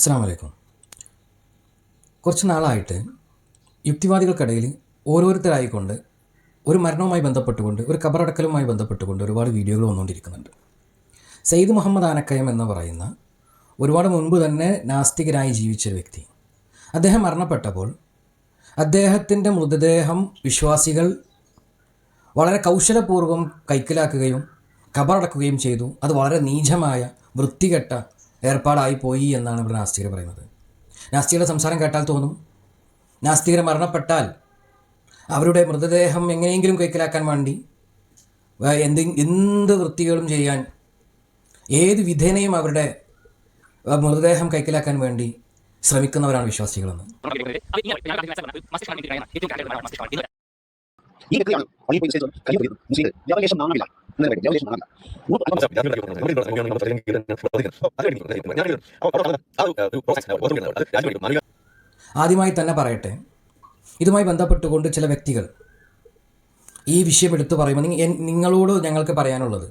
അസ്സാം വലൈക്കും കുറച്ച് നാളായിട്ട് യുക്തിവാദികൾക്കിടയിൽ ഓരോരുത്തരായിക്കൊണ്ട് ഒരു മരണവുമായി ബന്ധപ്പെട്ടുകൊണ്ട് ഒരു കബറടക്കലുമായി ബന്ധപ്പെട്ടുകൊണ്ട് ഒരുപാട് വീഡിയോകൾ വന്നുകൊണ്ടിരിക്കുന്നുണ്ട്. സെയ്ദ് മുഹമ്മദ് ആനക്കയം എന്ന് പറയുന്ന ഒരുപാട് മുൻപ് തന്നെ നാസ്തികരായി ജീവിച്ചൊരു വ്യക്തി. അദ്ദേഹം മരണപ്പെട്ടപ്പോൾ അദ്ദേഹത്തിന്റെ മൃതദേഹം വിശ്വാസികൾ വളരെ കൗശലപൂർവം കൈക്കലാക്കുകയും കബറടക്കുകയും ചെയ്തു. അത് വളരെ നീചമായ വൃത്തികെട്ട ഏർപ്പാടായി പോയി എന്നാണ് ഇവിടെ നാസ്തികർ പറയുന്നത്. നാസ്തികരുടെ സംസാരം കേട്ടാൽ തോന്നും. നാസ്തികർ മരണപ്പെട്ടാൽ അവരുടെ മൃതദേഹം എങ്ങനെയെങ്കിലും കൈക്കലാക്കാൻ വേണ്ടി എന്ത് എന്ത് വൃത്തികളും ചെയ്യാൻ ഏത് വിധേനയും അവരുടെ മൃതദേഹം കൈക്കലാക്കാൻ വേണ്ടി ശ്രമിക്കുന്നവരാണ് വിശ്വാസികളെന്ന്. ഈ വ്യക്തിയാണ് പള്ളിയിൽ പോയി നിശ്ചയിച്ചത് കയ്യിൽ മുസ്ലിം ഇന്നലെ വരെ ജവലേശം നാണമില്ല. ആദ്യമായി തന്നെ പറയട്ടെ. ഇതുമായി ബന്ധപ്പെട്ടുകൊണ്ട് ചില വ്യക്തികൾ ഈ വിഷയം എടുത്തു പറയുമ്പോൾ നിങ്ങളോട് ഞങ്ങൾക്ക് പറയാനുള്ളത്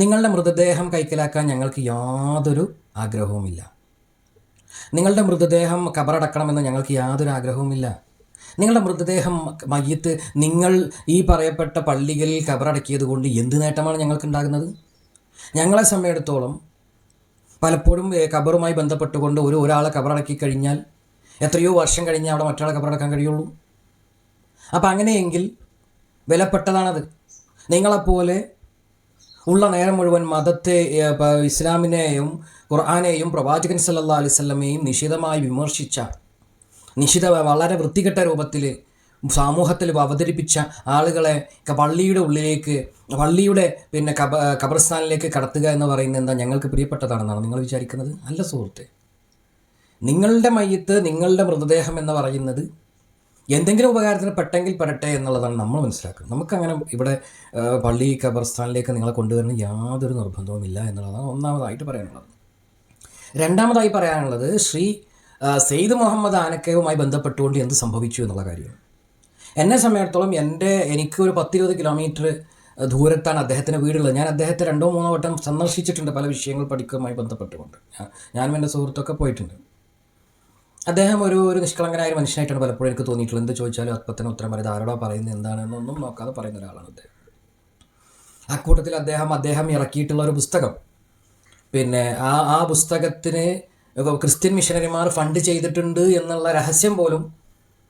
നിങ്ങളുടെ മൃതദേഹം കൈക്കലാക്കാൻ ഞങ്ങൾക്ക് യാതൊരു ആഗ്രഹവുമില്ല. നിങ്ങളുടെ മൃതദേഹം കബറടക്കണമെന്ന് ഞങ്ങൾക്ക് യാതൊരു ആഗ്രഹവുമില്ല. നിങ്ങളുടെ മൃതദേഹം മയ്യത്ത് നിങ്ങൾ ഈ പറയപ്പെട്ട പള്ളികളിൽ കബറടക്കിയത് കൊണ്ട് എന്ത് നേട്ടമാണ് ഞങ്ങൾക്ക് ഉണ്ടാകുന്നത് ഞങ്ങളെ സമയത്തോളം പലപ്പോഴും കബറുമായി ബന്ധപ്പെട്ടുകൊണ്ട് ഒരു ഒരാളെ കബറടക്കി കഴിഞ്ഞാൽ എത്രയോ വർഷം കഴിഞ്ഞാൽ അവിടെ മറ്റൊരാളെ കബറടക്കാൻ കഴിയുള്ളൂ. അപ്പം അങ്ങനെയെങ്കിൽ വിലപ്പെട്ടതാണത്. നിങ്ങളെപ്പോലെ ഉള്ള നേരം മുഴുവൻ മതത്തെ ഇസ്ലാമിനെയും ഖുർആാനെയും പ്രവാചകൻ സല്ലാ നിഷിതമായി നിശിതമായി വിമർശിച്ച നിശിത വളരെ വൃത്തികെട്ട രൂപത്തിൽ സമൂഹത്തിൽ അവതരിപ്പിച്ച ആളുകളെ പള്ളിയുടെ ഉള്ളിലേക്ക് പള്ളിയുടെ പിന്നെ കബ ഖബർസ്ഥാനിലേക്ക് കടത്തുക എന്ന് പറയുന്നത് എന്താ ഞങ്ങൾക്ക് പ്രിയപ്പെട്ടതാണെന്നാണ് നിങ്ങൾ വിചാരിക്കുന്നത്? അല്ല സുഹൃത്തെ. നിങ്ങളുടെ മയ്യത്ത് നിങ്ങളുടെ മൃതദേഹം എന്ന് പറയുന്നത് എന്തെങ്കിലും ഉപകാരത്തിന് പെട്ടെങ്കിൽ പെടട്ടെ എന്നുള്ളതാണ് നമ്മൾ മനസ്സിലാക്കുന്നത്. നമുക്കങ്ങനെ ഇവിടെ പള്ളി ഖബർസ്ഥാനിലേക്ക് നിങ്ങളെ കൊണ്ടുവരുന്ന യാതൊരു നിർബന്ധവുമില്ല എന്നുള്ളതാണ് ഒന്നാമതായിട്ട് പറയാനുള്ളത്. രണ്ടാമതായി പറയാനുള്ളത് ശ്രീ സെയ്ദ് മുഹമ്മദ് ആനക്കയവുമായി ബന്ധപ്പെട്ടുകൊണ്ട് എന്ത് സംഭവിച്ചു എന്നുള്ള കാര്യമാണ് എന്നെ സംബന്ധിച്ചിടത്തോളം എന്റെ എനിക്ക് ഒരു പത്തിരുപത് കിലോമീറ്റർ ദൂരത്താണ് അദ്ദേഹത്തിന്റെ വീടുള്ളത്. ഞാൻ അദ്ദേഹത്തെ രണ്ടോ മൂന്നോ വട്ടം സന്ദർശിച്ചിട്ടുണ്ട് പല വിഷയങ്ങൾ പഠിക്കുമായി ബന്ധപ്പെട്ടുകൊണ്ട്. ഞാനും എന്റെ സുഹൃത്തൊക്കെ പോയിട്ടുണ്ട്. അദ്ദേഹം ഒരു ഒരു നിഷ്കളങ്കനായ മനുഷ്യനായിട്ടാണ് പലപ്പോഴും എനിക്ക് തോന്നിയിട്ടുള്ളത്. എന്ത് ചോദിച്ചാലും അപ്പം തന്നെ ഉത്തരം പറയുന്നത് ആരോടാ പറയുന്നത് എന്താണെന്നൊന്നും നോക്കാതെ പറയുന്ന ഒരാളാണ് അദ്ദേഹം. അക്കൂട്ടത്തിൽ അദ്ദേഹം അദ്ദേഹം ഇറക്കിയിട്ടുള്ള ഒരു പുസ്തകം. പിന്നെ ആ ആ പുസ്തകത്തിന് ക്രിസ്ത്യൻ മിഷനറിമാർ ഫണ്ട് ചെയ്തിട്ടുണ്ട് എന്നുള്ള രഹസ്യം പോലും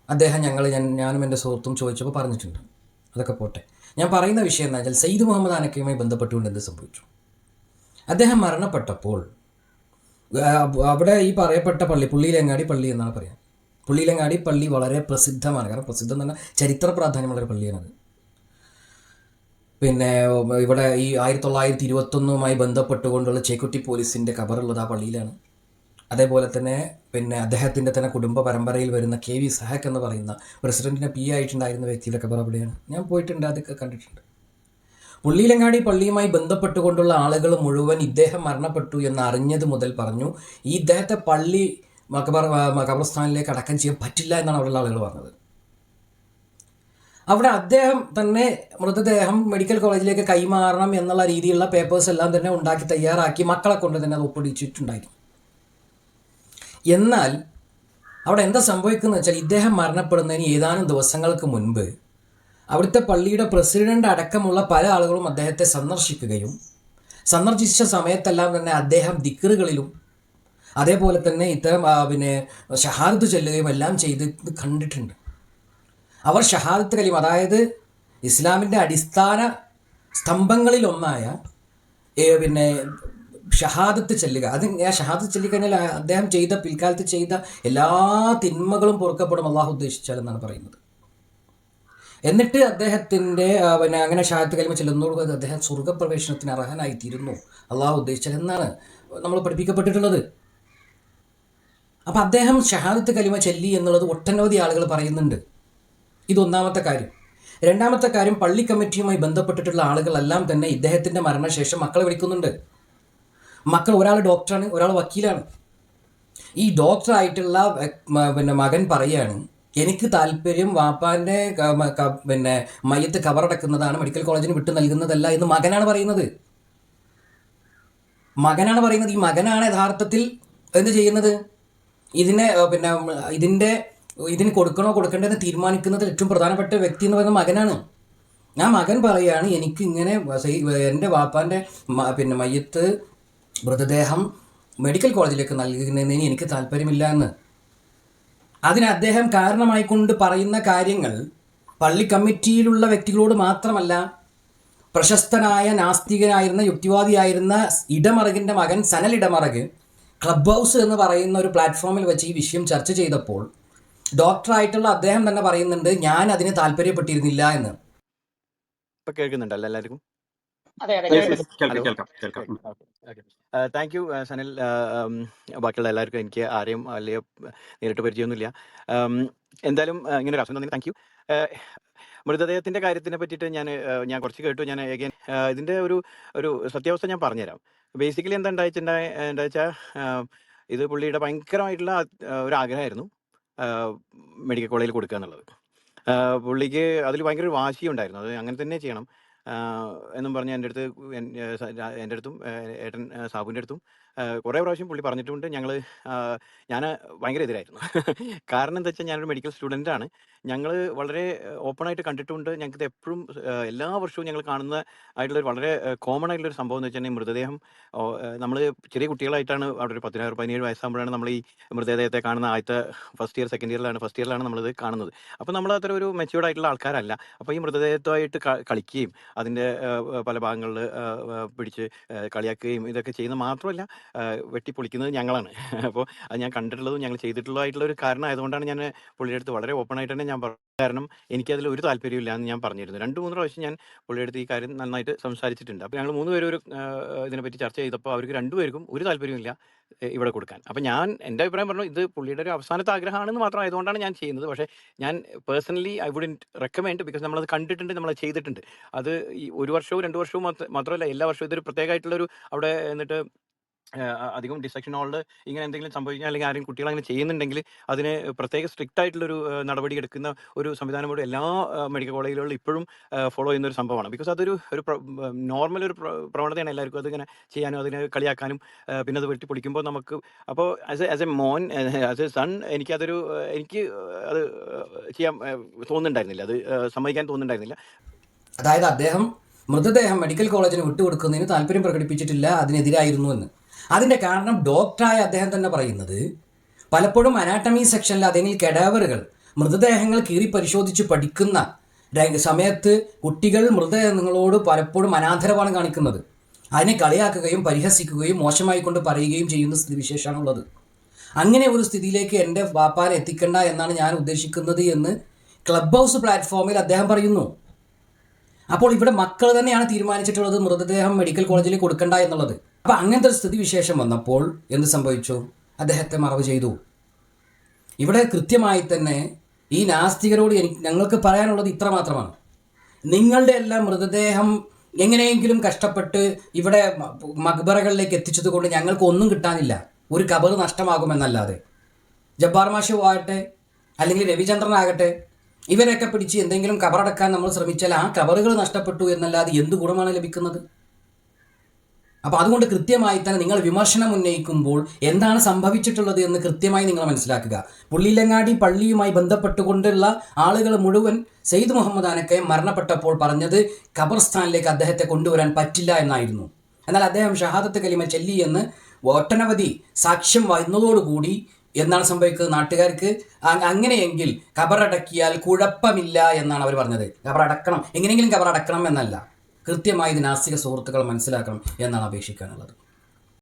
അദ്ദേഹം ഞങ്ങൾ ഞാനും എന്റെ സുഹൃത്തും ചോദിച്ചപ്പോൾ പറഞ്ഞിട്ടുണ്ട്. അതൊക്കെ പോട്ടെ. ഞാൻ പറയുന്ന വിഷയം എന്താ വെച്ചാൽ സയ്യിദ് മുഹമ്മദ് അനക്കയുമായി ബന്ധപ്പെട്ടുകൊണ്ട് എന്ത് സംഭവിച്ചു? അദ്ദേഹം മരണപ്പെട്ടപ്പോൾ അവിടെ ഈ പറയപ്പെട്ട പള്ളി പുള്ളിയിലങ്ങാടി പള്ളി എന്നാണ് പറയാം. പുള്ളിയിലങ്ങാടി പള്ളി വളരെ പ്രസിദ്ധമാണ്. കാരണം പ്രസിദ്ധം തന്നെ ചരിത്ര പ്രാധാന്യമുള്ളൊരു പള്ളിയാണത്. പിന്നെ ഇവിടെ ഈ ആയിരത്തി തൊള്ളായിരത്തി ഇരുപത്തൊന്നുമായി ബന്ധപ്പെട്ടുകൊണ്ടുള്ള ചേക്കുട്ടി പോലീസിന്റെ കബറുള്ളത് ആ പള്ളിയിലാണ്. അതേപോലെ തന്നെ പിന്നെ അദ്ദേഹത്തിന്റെ തന്നെ കുടുംബ പരമ്പരയിൽ വരുന്ന കെ വി സഹക് എന്ന് പറയുന്ന പ്രസിഡന്റിനെ പി ആയിട്ടുണ്ടായിരുന്ന വ്യക്തിയുടെ കബർ അവിടെയാണ്. ഞാൻ പോയിട്ടുണ്ട് അതൊക്കെ കണ്ടിട്ടുണ്ട്. പുള്ളിയിലങ്ങാടി പള്ളിയുമായി ബന്ധപ്പെട്ടുകൊണ്ടുള്ള ആളുകൾ മുഴുവൻ ഇദ്ദേഹം മരണപ്പെട്ടു എന്ന് അറിഞ്ഞത് മുതൽ പറഞ്ഞു ഈ ഇദ്ദേഹത്തെ പള്ളി മക്കബർ മകബർസ്ഥാനിലേക്ക് അടക്കം ചെയ്യാൻ പറ്റില്ല എന്നാണ് അവിടെയുള്ള ആളുകൾ പറഞ്ഞത്. അവിടെ അദ്ദേഹം തന്നെ മൃതദേഹം മെഡിക്കൽ കോളേജിലേക്ക് കൈമാറണം എന്നുള്ള രീതിയിലുള്ള പേപ്പേഴ്സ് എല്ലാം തന്നെ ഉണ്ടാക്കി തയ്യാറാക്കി മക്കളെ കൊണ്ട് തന്നെ അത് ഒപ്പിടിച്ചിട്ടുണ്ടായിരുന്നു എന്നാൽ അവിടെ എന്താ സംഭവിക്കുന്നത് വെച്ചാൽ ഇദ്ദേഹം മരണപ്പെടുന്നതിന് ഏതാനും ദിവസങ്ങൾക്ക് മുൻപ് അവിടുത്തെ പള്ളിയുടെ പ്രസിഡന്റ് അടക്കമുള്ള പല ആളുകളും അദ്ദേഹത്തെ സന്ദർശിക്കുകയും സന്ദർശിച്ച സമയത്തെല്ലാം തന്നെ അദ്ദേഹം ദിക്കറുകളിലും അതേപോലെ തന്നെ ഇത്തരം പിന്നെ ഷഹാദത്ത് ചെല്ലുകയും എല്ലാം ചെയ്ത് കണ്ടിട്ടുണ്ട്. അവർ ഷഹാദത്ത് കലിം അതായത് ഇസ്ലാമിന്റെ അടിസ്ഥാന സ്തംഭങ്ങളിലൊന്നായ പിന്നെ ഷഹാദത്ത് ചെല്ലുക. അത് ആ ഷഹാദത്ത് ചൊല്ലിക്കഴിഞ്ഞാൽ അദ്ദേഹം ചെയ്ത പിൽക്കാലത്ത് ചെയ്ത എല്ലാ തിന്മകളും പൊറുക്കപ്പെടും അള്ളാഹു ഉദ്ദേശിച്ചാൽ എന്നാണ് പറയുന്നത്. എന്നിട്ട് അദ്ദേഹത്തിന്റെ പിന്നെ അങ്ങനെ ഷഹാദത്ത് കലിമ ചെല്ലുന്നതോടുകൂടി അദ്ദേഹം സ്വർഗപ്രവേശനത്തിന് അർഹനായിത്തീരുന്നു. അള്ളാഹു ഉദ്ദേശിച്ചാൽ എന്നാണ് നമ്മൾ പഠിപ്പിക്കപ്പെട്ടിട്ടുള്ളത്. അപ്പം അദ്ദേഹം ഷഹാദത്ത് കലിമ ചെല്ലി എന്നുള്ളത് ഒട്ടനവധി ആളുകൾ പറയുന്നുണ്ട്. ഇതൊന്നാമത്തെ കാര്യം. രണ്ടാമത്തെ കാര്യം പള്ളി കമ്മിറ്റിയുമായി ബന്ധപ്പെട്ടിട്ടുള്ള ആളുകളെല്ലാം തന്നെ ഇദ്ദേഹത്തിന്റെ മരണശേഷം മക്കളെ വിളിക്കുന്നുണ്ട്. മക്കൾ ഒരാൾ ഡോക്ടറാണ് ഒരാൾ വക്കീലാണ്. ഈ ഡോക്ടറായിട്ടുള്ള പിന്നെ മകൻ പറയാണ് എനിക്ക് താല്പര്യം വാപ്പാന്റെ പിന്നെ മയ്യത്ത് കവറടക്കുന്നതാണ് മെഡിക്കൽ കോളേജിന് വിട്ടു നൽകുന്നതല്ല എന്ന് മകനാണ് പറയുന്നത്. മകനാണ് പറയുന്നത്. ഈ മകനാണ് യഥാർത്ഥത്തിൽ എന്ത് ചെയ്യുന്നത്? ഇതിനെ പിന്നെ ഇതിന്റെ ഇതിന് കൊടുക്കണോ കൊടുക്കേണ്ടതെന്ന് തീരുമാനിക്കുന്നത് ഏറ്റവും പ്രധാനപ്പെട്ട വ്യക്തി എന്ന് പറയുന്നത് മകനാണ്. ആ മകൻ പറയുകയാണ് എനിക്ക് ഇങ്ങനെ എന്റെ വാപ്പാന്റെ പിന്നെ മയ്യത്ത് മൃതദേഹം മെഡിക്കൽ കോളേജിലേക്ക് നൽകുന്നതിന് എനിക്ക് താല്പര്യമില്ല എന്ന്. അതിന് അദ്ദേഹം കാരണമായിക്കൊണ്ട് പറയുന്ന കാര്യങ്ങൾ പള്ളി കമ്മിറ്റിയിലുള്ള വ്യക്തികളോട് മാത്രമല്ല പ്രശസ്തനായ നാസ്തികനായിരുന്ന യുക്തിവാദിയായിരുന്ന ഇടമറകിന്റെ മകൻ സനൽ ഇടമറക് ക്ലബ് ഹൗസ് എന്ന് പറയുന്ന ഒരു പ്ലാറ്റ്ഫോമിൽ വെച്ച് ഈ വിഷയം ചർച്ച ചെയ്തപ്പോൾ ഡോക്ടറായിട്ടുള്ള അദ്ദേഹം തന്നെ പറയുന്നുണ്ട് ഞാൻ അതിന് താല്പര്യപ്പെട്ടിരുന്നില്ല എന്ന്. കേൾക്കുന്നുണ്ടല്ലോ എല്ലാവർക്കും? താങ്ക് യു സനിൽ uh, ബാക്കിയുള്ള എല്ലാവർക്കും എനിക്ക് ആരെയും വലിയ നേരിട്ട് പരിചയമൊന്നുമില്ല. Um, എന്തായാലും uh, ഇങ്ങനെ ഒരു അവസരം തന്നെ താങ്ക് യു മൃതദേഹത്തിന്റെ കാര്യത്തിനെ പറ്റിയിട്ട് ഞാൻ ഞാൻ കുറച്ച് കേട്ടു. ഞാൻ uh, ഇതിന്റെ ഒരു ഒരു സത്യാവസ്ഥ ഞാൻ പറഞ്ഞുതരാം. ബേസിക്കലി എന്താ ഉണ്ടായിട്ടുണ്ടായ എന്താ വെച്ചാൽ ഇത് പുള്ളിയുടെ ഭയങ്കരമായിട്ടുള്ള uh, ഒരു ആഗ്രഹമായിരുന്നു മെഡിക്കൽ കോളേജിൽ കൊടുക്കുക എന്നുള്ളത്. പുള്ളിക്ക് അതിൽ ഭയങ്കര ഒരു വാശിയുണ്ടായിരുന്നു. അത് അങ്ങനെ തന്നെ ചെയ്യണം. എന്നും പറഞ്ഞ് എന്റെ അടുത്ത് എന്റെ അടുത്തും ഏട്ടൻ സാബുവിന്റെ അടുത്തും കുറേ പ്രാവശ്യം പുള്ളി പറഞ്ഞിട്ടുണ്ട് ഞങ്ങൾ ഞാൻ ഭയങ്കര എതിരായിരുന്നു. കാരണം എന്താ വെച്ചാൽ ഞാനൊരു മെഡിക്കൽ സ്റ്റുഡന്റ് ആണ്. ഞങ്ങൾ വളരെ ഓപ്പൺ ആയിട്ട് കണ്ടിട്ടുണ്ട്. ഞങ്ങൾക്ക് എപ്പോഴും എല്ലാ വർഷവും ഞങ്ങൾ കാണുന്ന ആയിട്ടുള്ള വളരെ കോമൺ ആയിട്ടുള്ള ഒരു സംഭവം എന്ന് വെച്ചാൽ മൃതദേഹം നമ്മൾ ചെറിയ കുട്ടികളായിട്ടാണ് അവിടെ ഒരു പതിനാറ് പതിനേഴ് വയസ്സാകുമ്പോഴാണ് നമ്മൾ ഈ മൃതദേഹത്തെ കാണുന്ന ആദ്യത്തെ ഫസ്റ്റ് ഇയർ സെക്കൻഡ് ഇയറിലാണ് ഫസ്റ്റ് ഇയറിലാണ് നമ്മളിത് കാണുന്നത്. അപ്പോൾ നമ്മൾ അത്ര ഒരു മെച്യൂർഡ് ആയിട്ടുള്ള ആൾക്കാരല്ല. അപ്പോൾ ഈ മൃതദേഹത്തുമായിട്ട് കളിക്കുകയും അതിന്റെ പല ഭാഗങ്ങളിൽ പിടിച്ച് കളിയാക്കുകയും ഇതൊക്കെ ചെയ്യുന്നത് മാത്രമല്ല വെട്ടിപ്പൊളിക്കുന്നത് ഞങ്ങളാണ്. അപ്പോൾ അത് ഞാൻ കണ്ടിട്ടുള്ളതും ഞങ്ങൾ ചെയ്തിട്ടുള്ളതായിട്ടുള്ള ഒരു കാരണം ആയതുകൊണ്ടാണ് ഞാൻ പുള്ളിയുടെ അടുത്ത് വളരെ ഓപ്പൺ ആയിട്ട് തന്നെ ഞാൻ പറഞ്ഞു കാരണം എനിക്കതിൽ ഒരു താല്പര്യമില്ല എന്ന് ഞാൻ പറഞ്ഞിരുന്നു. രണ്ട് മൂന്ന് പ്രാവശ്യം ഞാൻ പുള്ളിയുടെ അടുത്ത് ഈ കാര്യം നന്നായിട്ട് സംസാരിച്ചിട്ടുണ്ട്. അപ്പോൾ ഞങ്ങൾ മൂന്ന് പേരും ഒരു ഇതിനെപ്പറ്റി ചർച്ച ചെയ്തപ്പോൾ അവർക്ക് രണ്ടുപേർക്കും ഒരു താല്പര്യമില്ല ഇവിടെ കൊടുക്കാൻ. അപ്പം ഞാൻ എന്റെ അഭിപ്രായം പറഞ്ഞു ഇത് പുള്ളിയുടെ ഒരു അവസാനത്തെ ആഗ്രഹമാണെന്ന് മാത്രം ആയതുകൊണ്ടാണ് ഞാൻ ചെയ്യുന്നത്. പക്ഷേ ഞാൻ personally I would recommend because നമ്മളത് കണ്ടിട്ടുണ്ട് നമ്മൾ ചെയ്തിട്ടുണ്ട്. അത് ഈ ഒരു വർഷവും രണ്ട് വർഷവും മാത്രമല്ല എല്ലാ വർഷവും ഇതൊരു പ്രത്യേകമായിട്ടുള്ളൊരു അവിടെ എന്നിട്ട് അധികം ഡിസെക്ഷൻ ഇങ്ങനെ എന്തെങ്കിലും സംഭവിക്കാൻ അല്ലെങ്കിൽ ആരെങ്കിലും കുട്ടികൾ അങ്ങനെ ചെയ്യുന്നുണ്ടെങ്കിൽ അതിന് പ്രത്യേക സ്ട്രിക്റ്റ് ആയിട്ടുള്ളൊരു നടപടി എടുക്കുന്ന ഒരു സംവിധാനം എല്ലാ മെഡിക്കൽ കോളേജുകളിലും ഇപ്പോഴും ഫോളോ ചെയ്യുന്ന ഒരു സംഭവമാണ്. ബിക്കോസ് അതൊരു ഒരു നോർമൽ ഒരു പ്രവണതയാണ് എല്ലാവർക്കും. അതിങ്ങനെ ചെയ്യാനും അതിനെ കളിയാക്കാനും പിന്നെ അത് വെട്ടി പൊളിക്കുമ്പോൾ നമുക്ക് അപ്പോൾ ആസ് എ ആസ് എ മോൻ ആസ് എ സൺ എനിക്കതൊരു എനിക്ക് അത് ചെയ്യാൻ തോന്നുന്നുണ്ടായിരുന്നില്ല. അത് സമ്മതിക്കാൻ തോന്നുന്നുണ്ടായിരുന്നില്ല. അതായത് അദ്ദേഹം മൃതദേഹം മെഡിക്കൽ കോളേജിന് വിട്ടുകൊടുക്കുന്നതിന് താല്പര്യം പ്രകടിപ്പിച്ചിട്ടില്ല അതിനെതിരായിരുന്നു എന്ന്. അതിന്റെ കാരണം ഡോക്ടറായ അദ്ദേഹം തന്നെ പറയുന്നത് പലപ്പോഴും അനാട്ടമി സെക്ഷനിൽ അതെങ്കിൽ കെഡാവറുകൾ മൃതദേഹങ്ങൾ കീറി പരിശോധിച്ച് പഠിക്കുന്ന സമയത്ത് കുട്ടികൾ മൃതദേഹങ്ങളോട് പലപ്പോഴും അനാദരവാണ് കാണിക്കുന്നത്. അതിനെ കളിയാക്കുകയും പരിഹസിക്കുകയും മോശമായി കൊണ്ട് പറയുകയും ചെയ്യുന്ന സ്ഥിതിവിശേഷമാണുള്ളത്. അങ്ങനെ ഒരു സ്ഥിതിയിലേക്ക് എന്റെ വാപ്പാനെ എത്തിക്കണ്ട എന്നാണ് ഞാൻ ഉദ്ദേശിക്കുന്നത് എന്ന് ക്ലബ് ഹൗസ് പ്ലാറ്റ്ഫോമിൽ അദ്ദേഹം പറയുന്നു. അപ്പോൾ ഇവിടെ മക്കൾ തന്നെയാണ് തീരുമാനിച്ചിട്ടുള്ളത് മൃതദേഹം മെഡിക്കൽ കോളേജിൽ കൊടുക്കണ്ട എന്നുള്ളത്. അപ്പോൾ അങ്ങനത്തെ ഒരു സ്ഥിതിവിശേഷം വന്നപ്പോൾ എന്ത് സംഭവിച്ചു? അദ്ദേഹത്തെ മറവ് ചെയ്തു. ഇവിടെ കൃത്യമായി തന്നെ ഈ നാസ്തികരോട് എനിക്ക് ഞങ്ങൾക്ക് പറയാനുള്ളത് ഇത്ര മാത്രമാണ്. നിങ്ങളുടെ എല്ലാം മൃതദേഹം എങ്ങനെയെങ്കിലും കഷ്ടപ്പെട്ട് ഇവിടെ മക്ബറകളിലേക്ക് എത്തിച്ചത് കൊണ്ട് ഞങ്ങൾക്ക് ഒന്നും കിട്ടാനില്ല. ഒരു കബർ നഷ്ടമാകുമെന്നല്ലാതെ. ജബ്ബാർ മാഷു ആകട്ടെ അല്ലെങ്കിൽ രവിചന്ദ്രനാകട്ടെ ഇവരൊക്കെ പിടിച്ച് എന്തെങ്കിലും കബറടക്കാൻ നമ്മൾ ശ്രമിച്ചാൽ ആ കബറുകൾ നഷ്ടപ്പെട്ടു എന്നല്ലാതെ എന്ത് ഗുണമാണ് ലഭിക്കുന്നത്? അപ്പോൾ അതുകൊണ്ട് കൃത്യമായി തന്നെ നിങ്ങൾ വിമർശനം ഉന്നയിക്കുമ്പോൾ എന്താണ് സംഭവിച്ചിട്ടുള്ളത് എന്ന് കൃത്യമായി നിങ്ങൾ മനസ്സിലാക്കുക. പുള്ളിയിലങ്ങാടി പള്ളിയുമായി ബന്ധപ്പെട്ടുകൊണ്ടുള്ള ആളുകൾ മുഴുവൻ സെയ്ദ് മുഹമ്മദ് അനക്കെ മരണപ്പെട്ടപ്പോൾ പറഞ്ഞത് ഖബർസ്ഥാനിലേക്ക് അദ്ദേഹത്തെ കൊണ്ടുവരാൻ പറ്റില്ല എന്നായിരുന്നു. എന്നാൽ അദ്ദേഹം ഷഹാദത്ത് കലിമ ചെല്ലി എന്ന് ഒട്ടനവധി സാക്ഷ്യം വന്നതോടുകൂടി എന്താണ് സംഭവിക്കുന്നത് നാട്ടുകാർക്ക്? അങ്ങനെയെങ്കിൽ കബറടക്കിയാൽ കുഴപ്പമില്ല എന്നാണ് അവർ പറഞ്ഞത്. കബറടക്കണം എങ്ങനെയെങ്കിലും കബറടക്കണം എന്നല്ല. കൃത്യമായി നാസ്തിക സുഹൃത്തുക്കൾ മനസ്സിലാക്കണം എന്നാണ് അപേക്ഷിക്കാനുള്ളത്.